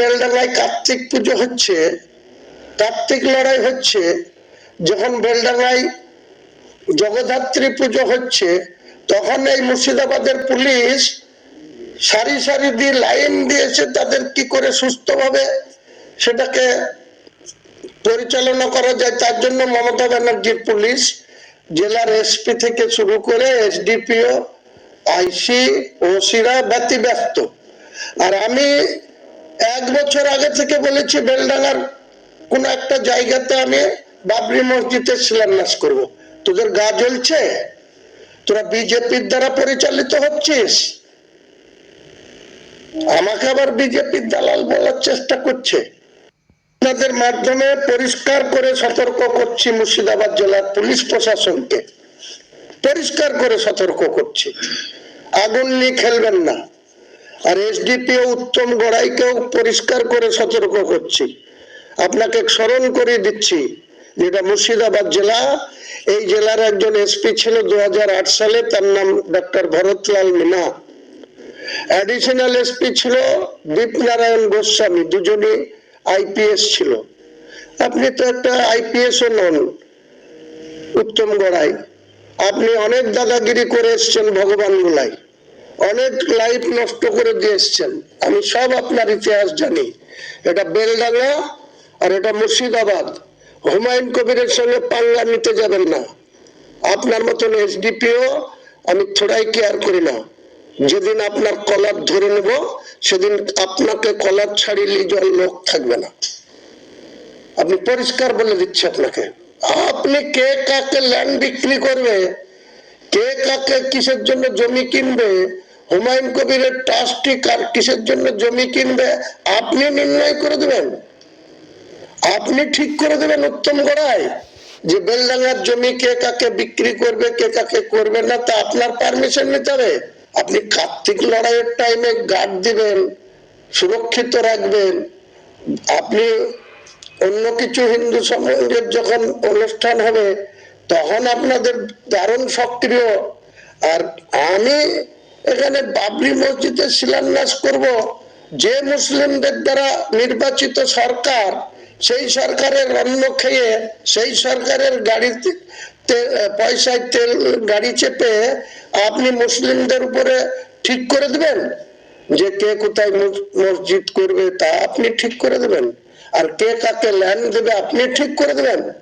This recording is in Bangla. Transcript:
বেলডাঙ্গায় কার্তিক পুজো হচ্ছে, কার্তিক লড়াই হচ্ছে, যখন বেলডাঙ্গায় জগদ্ধাত্রী পুজো হচ্ছে, তখন এই মুর্শিদাবাদের পুলিশ সারি সারি দিয়ে লাইন দিয়েছে তাদের কি করে সুস্থভাবে সেটাকে পরিচালনা করা যায়, তার জন্য মমতা ব্যানার্জির পুলিশ জেলার এসপি থেকে শুরু করে এসডিপিও, আইসি, ওসিরা ব্যতিব্যস্ত। আর আমি এক বছর আগে থেকে বলেছি, বেলডাঙ্গার কোন একটা জায়গাতে আমি বাবরি মসজিদের শিলান্যাস করব। তোদের গা জ্বলছে? তোরা বিজেপির দ্বারা পরিচালিত হচ্ছিস? আমাকে আবার বিজেপির দালাল বলার চেষ্টা করছে। আপনাদের মাধ্যমে পরিষ্কার করে সতর্ক করছি মুর্শিদাবাদ জেলার পুলিশ প্রশাসনকে। পরিষ্কার করে সতর্ক করছি। আগুন নিয়ে খেলবেন না। আর এসডিপিও উত্তম গড়াইকেও পরিষ্কার করে সতর্ক করছি। আপনাকে স্মরণ করে দিচ্ছি যেটা মুর্শিদাবাদ জেলা। এই জেলার একজন এসপি ছিল দু হাজার আট সালে, তার নাম doctor Bharatlal Meena. Additional SP ছিল দীপনারায়ণ গোস্বামী, দুজনই আইপিএস ছিল। আপনি তো একটা আইপিএস ও নন, উত্তম গড়াই। আপনি অনেক দাদাগিরি করে এসছেন ভগবান গুলাই অনেক লাইফ নষ্ট করে দিয়ে এসছেন। আমি সব আপনার ইতিহাস জানি। এটা বেলডাঙ্গা আর এটা মুর্শিদাবাদ। হুমায়ুন কবিরের সঙ্গে পাল্লা নিতে যাবেন না। আপনার মতন এসডিপিও আমি থোড়াই কেয়ার করি না। যেদিন আপনার কলার ধরে নেব, সেদিন আপনাকে কলার ছাড়িয়ে জল লোক থাকবে না। আপনি পরিষ্কার বলে দিচ্ছি আপনাকে। আপনি কে কাকে ল্যান্ড বিক্রি করবে? কে কাকে কিসের জন্য জমি কিনবে? হুমায়ুন কবিরের ট্রাস্টি কার কিসের জন্য জমি কিনবে? আপনি নির্ণয় করে দেবেন। আপনি ঠিক করে দেবেন উত্তম গড়াই, যে বেলডাঙ্গার জমি কে কাকে বিক্রি করবে, কে কাকে করবে না, তা আপনার পারমিশন নিতে হবে। আপনি কার্তিক লড়াইয়ের টাইমে গার্ড দিবেন, সুরক্ষিত রাখবেন। আপনি অন্য কিছু হিন্দু সমাজের যখন অনুষ্ঠান হবে, তখন আপনাদের দারুণ সক্রিয়। আর আমি এখানে বাবরি মসজিদের শিলান্যাস করব। যে মুসলিমদের দ্বারা নির্বাচিত সরকার, সেই সরকারের অন্ন খেয়ে, সেই সরকারের গাড়িতে পয়সায় তেল, গাড়ি চেপে আপনি মুসলিমদের উপরে ঠিক করে দেবেন? যে কে কোথায় মস- মসজিদ করবে তা আপনি ঠিক করে দেবেন। আর কে কাকে ল্যান্ড দেবে আপনি ঠিক করে দেবেন।